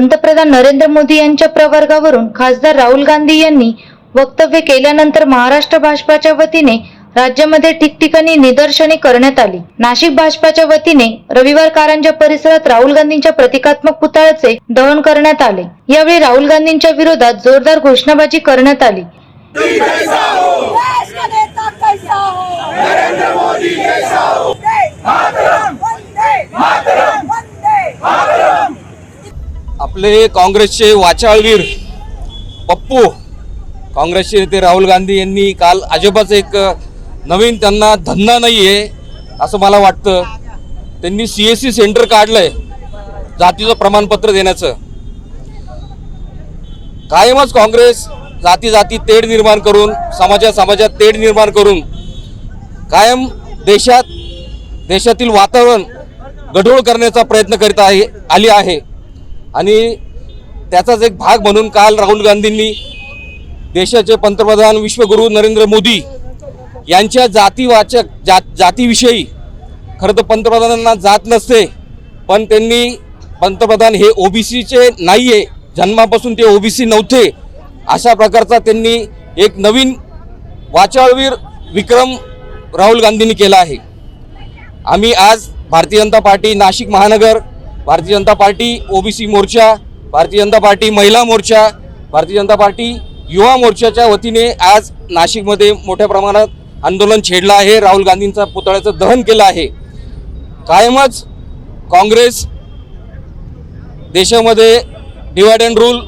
पंतप्रधान नरेंद्र मोदी यांच्या प्रवर्गावरून खासदार राहुल गांधी यांनी वक्तव्य केल्यानंतर महाराष्ट्र भाजपाच्या वतीने राज्यामध्ये ठिकठिकाणी निदर्शने करण्यात आली. नाशिक भाजपाच्या वतीने रविवार कारंजा परिसरात राहुल गांधींच्या प्रतिकात्मक पुतळ्याचे दहन करण्यात आले. यावेळी राहुल गांधींच्या विरोधात जोरदार घोषणाबाजी करण्यात आली देश का नेता कैसा हो नरेंद्र मोदी कैसा हो मातरम वंदे मातरम वंदे मातरम आपले काँग्रेसचे वाचाळवीर पप्पू काँग्रेसचे नेते राहुल गांधी यांनी काल अजबच एक नवीन त्यांना धंदा नाही आहे असं मला वाटतं. त्यांनी सी एस सी सेंटर काढलंय जातीचं प्रमाणपत्र देण्याचं. कायमच काँग्रेस जाती जाती तेढ निर्माण करून समाजा समाजात तेढ निर्माण करून कायम देशात देशातील वातावरण गढूळ करण्याचा प्रयत्न करीत आहे आली आहे. आणि त्याचाच एक भाग म्हणून काल राहुल गांधींनी देशाचे पंतप्रधान विश्वगुरू नरेंद्र मोदी यांच्या जातीवाचक जात जातीविषयी. खरं तर पंतप्रधानांना जात नसते पण त्यांनी पंतप्रधान हे ओबीसीचे नाही आहे जन्मापासून ते ओबीसी नव्हते. अशा प्रकारचा त्यांनी एक नवीन वाचाळवीर विक्रम राहुल गांधींनी केला आहे. आम्ही आज भारतीय जनता पार्टी नाशिक महानगर भारतीय जनता पार्टी ओबीसी मोर्चा भारतीय जनता पार्टी महिला मोर्चा भारतीय जनता पार्टी युवा मोर्चाच्या वतीने आज नाशिकमध्ये मोठ्या प्रमाणात आंदोलन छेडलं आहे. राहुल गांधींचा पुतळ्याचं दहन केलं आहे. कायमच काँग्रेस देशामध्ये डिवाइड अँड रूल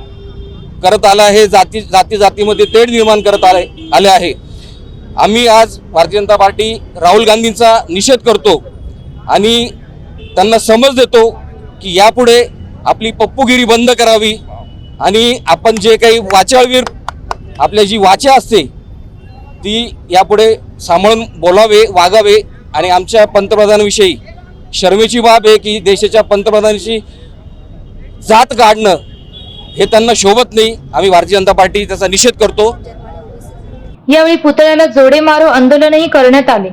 करत आला आहे. जाती जाती जातीमध्ये तेढ निर्माण करत आले आले आहे. आम्ही आज भारतीय जनता पार्टी राहुल गांधींचा निषेध करतो आणि त्यांना समज देतो की यापुढे आपली पप्पूगिरी बंद करावी आणि आपण जे काही वाचाळवीर आपल्या जी वाचा असते ती यापुढे सांभाळून बोलावे वागावे आणि आमच्या पंतप्रधानाविषयी शर्मेची बाब आहे की देशाच्या पंतप्रधानांशी जात काढणं हे त्यांना शोभत नाही. आम्ही भारतीय जनता पार्टी त्याचा निषेध करतो. यावेळी पुतळ्याला जोडे मारो आंदोलनही करण्यात आले.